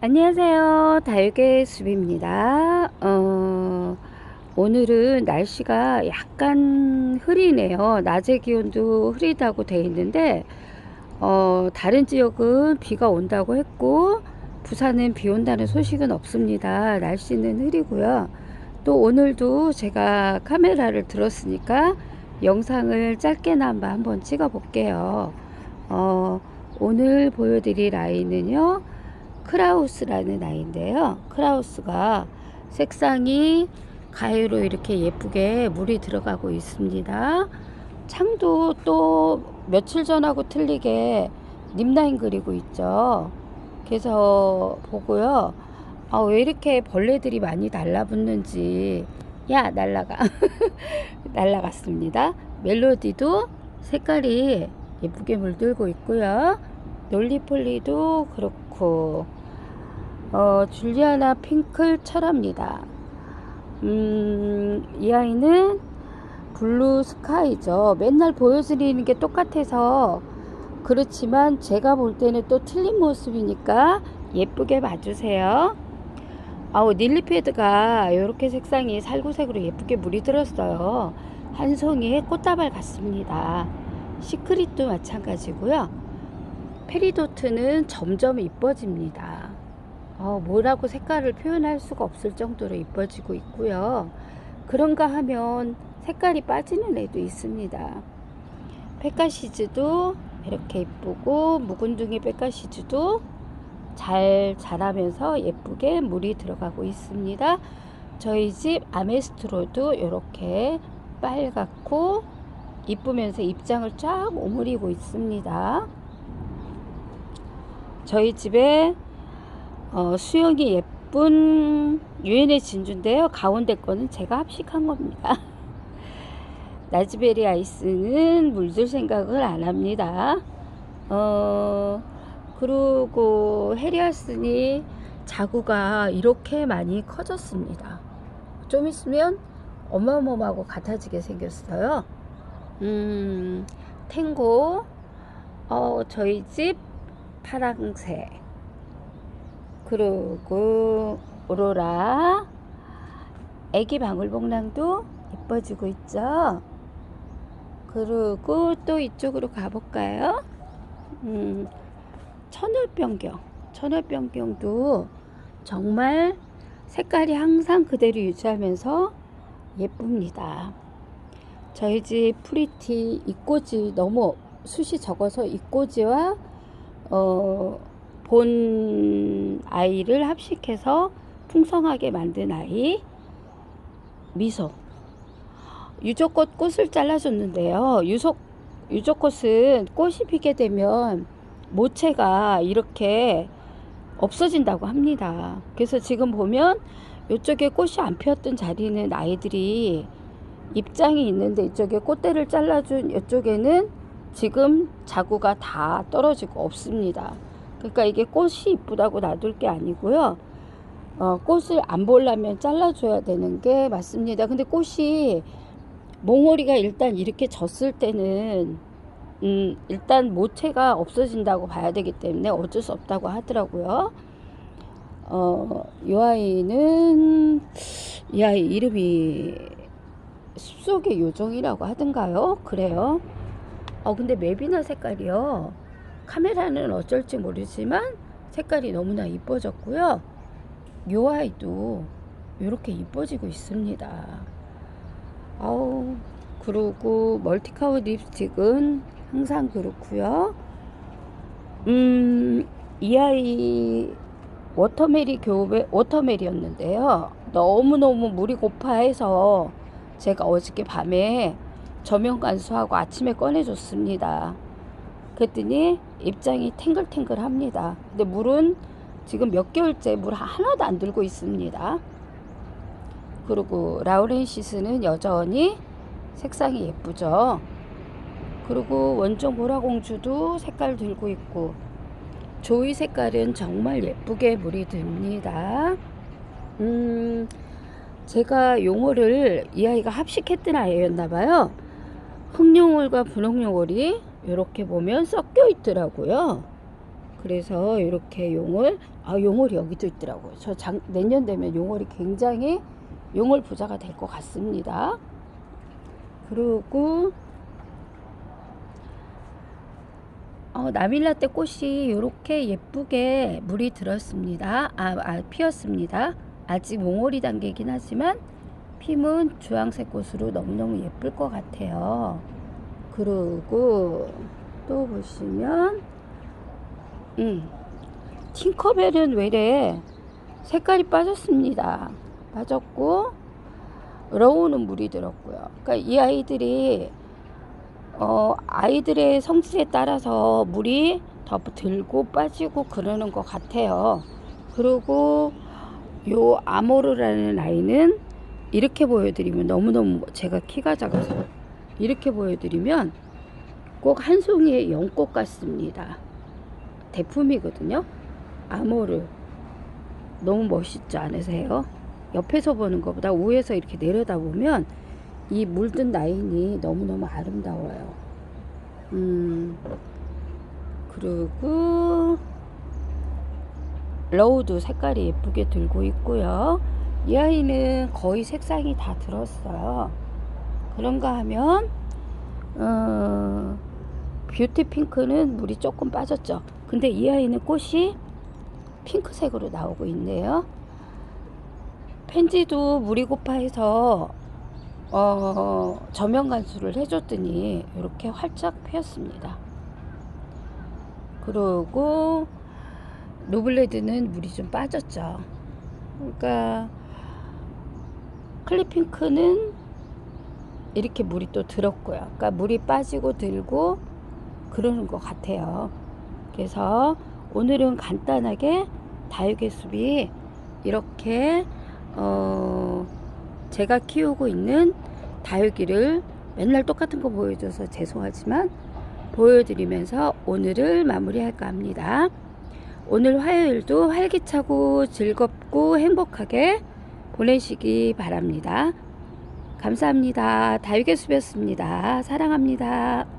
안녕하세요. 수비입니다. 어, 오늘은 날씨가 약간 흐리네요. 낮의 기온도 흐리다고 돼 있는데, 어, 다른 지역은 비가 온다고 했고, 부산은 비 온다는 소식은 없습니다. 날씨는 흐리고요. 또 오늘도 제가 카메라를 들었으니까 영상을 짧게나마 한번 찍어 볼게요. 어, 오늘 보여드릴 아이는요. 크라우스라는 아이인데요. 크라우스가 색상이 가위로 이렇게 예쁘게 물이 들어가고 있습니다. 창도 또 며칠 전하고 틀리게 립라인 그리고 있죠. 그래서 보고요. 아, 왜 이렇게 벌레들이 많이 달라붙는지. 야, 날라가. 날라갔습니다. 멜로디도 색깔이 예쁘게 물들고 있고요. 놀리폴리도 그렇고, 어, 줄리아나 핑클 철합니다. 음, 이 아이는 블루 스카이죠. 맨날 보여드리는 게 똑같아서 그렇지만 제가 볼 때는 또 틀린 모습이니까 예쁘게 봐주세요. 아우, 닐리패드가 이렇게 색상이 살구색으로 예쁘게 물이 들었어요. 한 송이의 꽃다발 같습니다. 시크릿도 마찬가지고요. 페리도트는 점점 이뻐집니다. 어, 뭐라고 색깔을 표현할 수가 없을 정도로 이뻐지고 있고요. 그런가 하면 색깔이 빠지는 애도 있습니다. 페카시즈도 이렇게 이쁘고 묵은둥이 페카시즈도 잘 자라면서 예쁘게 물이 들어가고 있습니다. 저희 집 아메스트로도 이렇게 빨갛고 이쁘면서 입장을 쫙 오므리고 있습니다. 저희 집에 어, 수영이 예쁜 유엔의 진주인데요. 가운데 거는 제가 합식한 겁니다. 라즈베리 아이스는 물들 생각을 안 합니다. 어, 그리고 헤리아스니 자구가 이렇게 많이 커졌습니다. 좀 있으면 어마어마하고 같아지게 생겼어요. 음, 탱고, 어, 저희 집 파랑새, 그리고 오로라, 애기 방울복랑도 예뻐지고 있죠. 그리고 또 이쪽으로 가볼까요? 음, 천을병경. 천을병경도 정말 색깔이 항상 그대로 유지하면서 예쁩니다. 저희 집 프리티 이꼬지 너무 숱이 적어서 이꼬지와 어, 본 아이를 합식해서 풍성하게 만든 아이 미소 유조꽃 꽃을 잘라줬는데요. 유속 유조꽃은 꽃이 피게 되면 모체가 이렇게 없어진다고 합니다. 그래서 지금 보면 이쪽에 꽃이 안 피었던 자리는 아이들이 입장이 있는데 이쪽에 꽃대를 잘라준 이쪽에는 지금 자구가 다 떨어지고 없습니다. 그러니까 이게 꽃이 이쁘다고 놔둘 게 아니고요. 어, 꽃을 안 보려면 잘라줘야 되는 게 맞습니다. 근데 꽃이 몽오리가 일단 이렇게 졌을 때는 음, 일단 모체가 없어진다고 봐야 되기 때문에 어쩔 수 없다고 하더라고요. 어, 이 아이는 이 아이 이름이 숲속의 요정이라고 하던가요? 그래요. 어, 근데 맵이나 색깔이요. 카메라는 어쩔지 모르지만 색깔이 너무나 이뻐졌고요. 요 아이도 이렇게 이뻐지고 있습니다. 아우, 그리고 멀티카우 립스틱은 항상 그렇고요. 음, 이 아이 워터메리 교배 워터메리였는데요. 너무너무 물이 고파해서 제가 어저께 밤에 저명 간수하고 아침에 꺼내줬습니다. 그랬더니 입장이 탱글탱글 합니다. 근데 물은 지금 몇 개월째 물 하나도 안 들고 있습니다. 그리고 라우렌시스는 여전히 색상이 예쁘죠. 그리고 원종 보라공주도 색깔 들고 있고 조이 색깔은 정말 예쁘게 물이 듭니다. 음, 제가 용어를 이 아이가 합식했던 아이였나 봐요. 흑용월과 분홍용월이 이렇게 보면 섞여 있더라고요. 그래서 이렇게 용을 아 용월이 여기도 있더라고요. 저 작, 내년 되면 용월이 굉장히 용월 부자가 될 것 같습니다. 그리고 어, 나밀라떼 꽃이 이렇게 예쁘게 물이 들었습니다. 아, 아 피었습니다. 아직 몽골이 단계이긴 하지만 피면 주황색 꽃으로 너무너무 예쁠 것 같아요. 그리고 또 보시면 음, 팅커벨은 왜래 색깔이 빠졌습니다. 빠졌고 러우는 물이 들었고요. 그러니까 이 아이들이 어, 아이들의 성질에 따라서 물이 더 들고 빠지고 그러는 것 같아요. 그리고 요 아모르라는 아이는 이렇게 보여드리면 너무너무 제가 키가 작아서 이렇게 보여드리면 꼭 한 송이의 연꽃 같습니다. 대품이거든요. 아모르. 너무 멋있지 않으세요? 옆에서 보는 것보다 위에서 이렇게 내려다보면 이 물든 라인이 너무너무 아름다워요. 음, 그리고 러우도 색깔이 예쁘게 들고 있고요. 이 아이는 거의 색상이 다 들었어요. 그런가 하면 어, 뷰티 핑크는 물이 조금 빠졌죠. 근데 이 아이는 꽃이 핑크색으로 나오고 있네요. 펜지도 물이 고파해서 어, 저면 간수를 해줬더니 이렇게 활짝 피었습니다. 그리고 노블레드는 물이 좀 빠졌죠. 그러니까 클리핑크는 이렇게 물이 또 들었고요. 그러니까 물이 빠지고 들고 그러는 것 같아요. 그래서 오늘은 간단하게 다육의 숲이 이렇게 어 제가 키우고 있는 다육이를 맨날 똑같은 거 보여줘서 죄송하지만 보여드리면서 오늘을 마무리할까 합니다. 오늘 화요일도 활기차고 즐겁고 행복하게 보내시기 바랍니다. 감사합니다. 다육의 숲이었습니다. 사랑합니다.